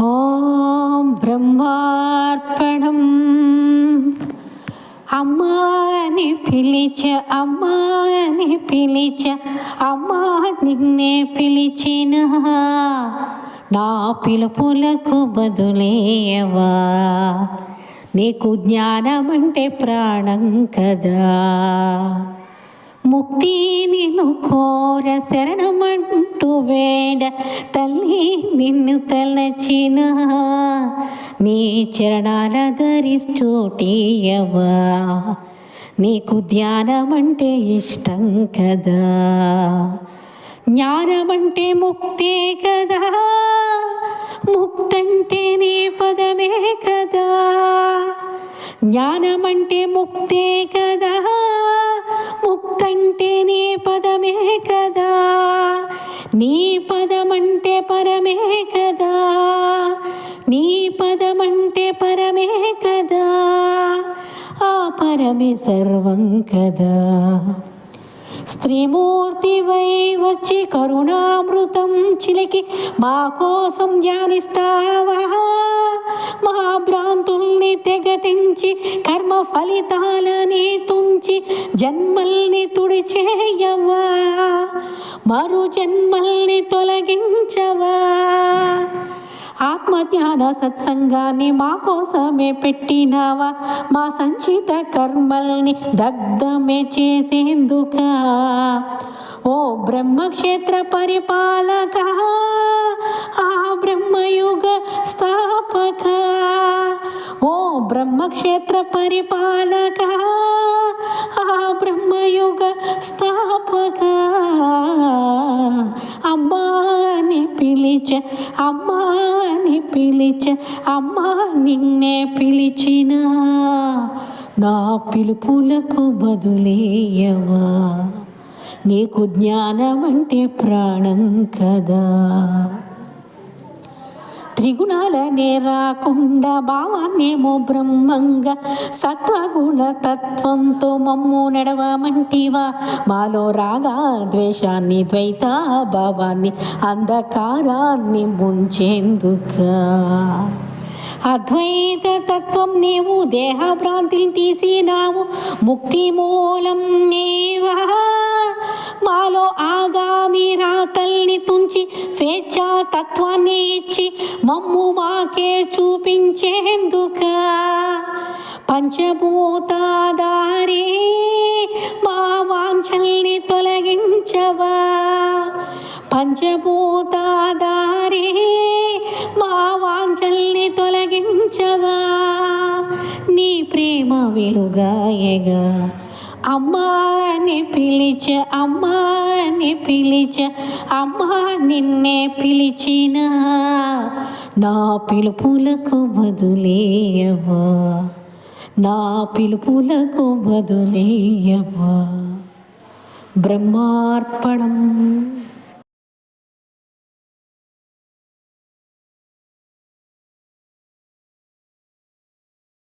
ఓం బ్రహ్మార్పణం. అమ్మా అని పిలిచ అమ్మా అని పిలిచ అమ్మా నిన్నే పిలిచిన. నా పిలుపులకు బదులేయవా? నీకు జ్ఞానమంటే ప్రాణం కదా. ముక్తి నిన్ను కోర శరణమంటూ వేడ తల్లి నిన్ను తలచిన నీ చరణాల ధరిచోటియవా నీకు ధ్యానమంటే ఇష్టం కదా. జ్ఞానమంటే ముక్తే కదా. ముక్తంటే నీ పదమే కదా. జ్ఞానమంటే ముక్తే కదా. నీ పదమంటే పరమే కదా. నీ పదమంటే పరమే కదా. ఆ పరమే సర్వం కదా. స్త్రీమూర్తివై వచ్చి కరుణామృతం చిలికి మా కోసం ధ్యానిస్తావా? మా భ్రాంతుల్ని తెగతించి కర్మ ఫలితాలని తుంచి జన్మల్ని తుడిచేయవా? మరు జన్మల్ని తొలగించవా? ఆత్మజ్ఞాన సత్సంగాన్ని మా కోసమే పెట్టినావా? మా సంచిత కర్మల్ని దగ్ధమే చేసేందుక? ఓ బ్రహ్మక్షేత్ర పరిపాలక ఆ బ్రహ్మయుగ స్థాపక ఓ బ్రహ్మక్షేత్ర పరిపాలక ఆ బ్రహ్మయుగ స్థాపక. పిలిచ అమ్మా అని పిలిచ అమ్మా నిన్నే పిలిచిన నా పిలుపులకు బదులేయవా? నీకు జ్ఞానం అంటే ప్రాణం కదా. త్రిగుణాలనే రాకుండా భావాన్నేమో బ్రహ్మంగా సత్వగుణ తత్వంతో మమ్ము నడవమంటివా? మాలో రాగా ద్వేషాన్ని ద్వైత భావాన్ని అంధకారాన్ని ముంచేందుకా? అద్వైత తత్వం నీవు దేహ భ్రాంతిని తీసినావు ముక్తి మూలం నీవా? మాలో ఆగా రాతల్ని తుంచి స్వేచ్ఛా తత్వాన్ని ఇచ్చి మమ్ము మాకే చూపించేందుక. పంచభూతాదారే మా వాంఛల్ని తొలగించవా. పంచభూతాదారే మా వాంఛల్ని తొలగించవా. ప్రేమ వెలుగాయగా. అమ్మా అని పిలిచ అమ్మా అని పిలిచ అమ్మా నిన్నే పిలిచిన. నా పిలుపులకు బదులేయవా? నా పిలుపులకు బదులేయవా? బ్రహ్మార్పణం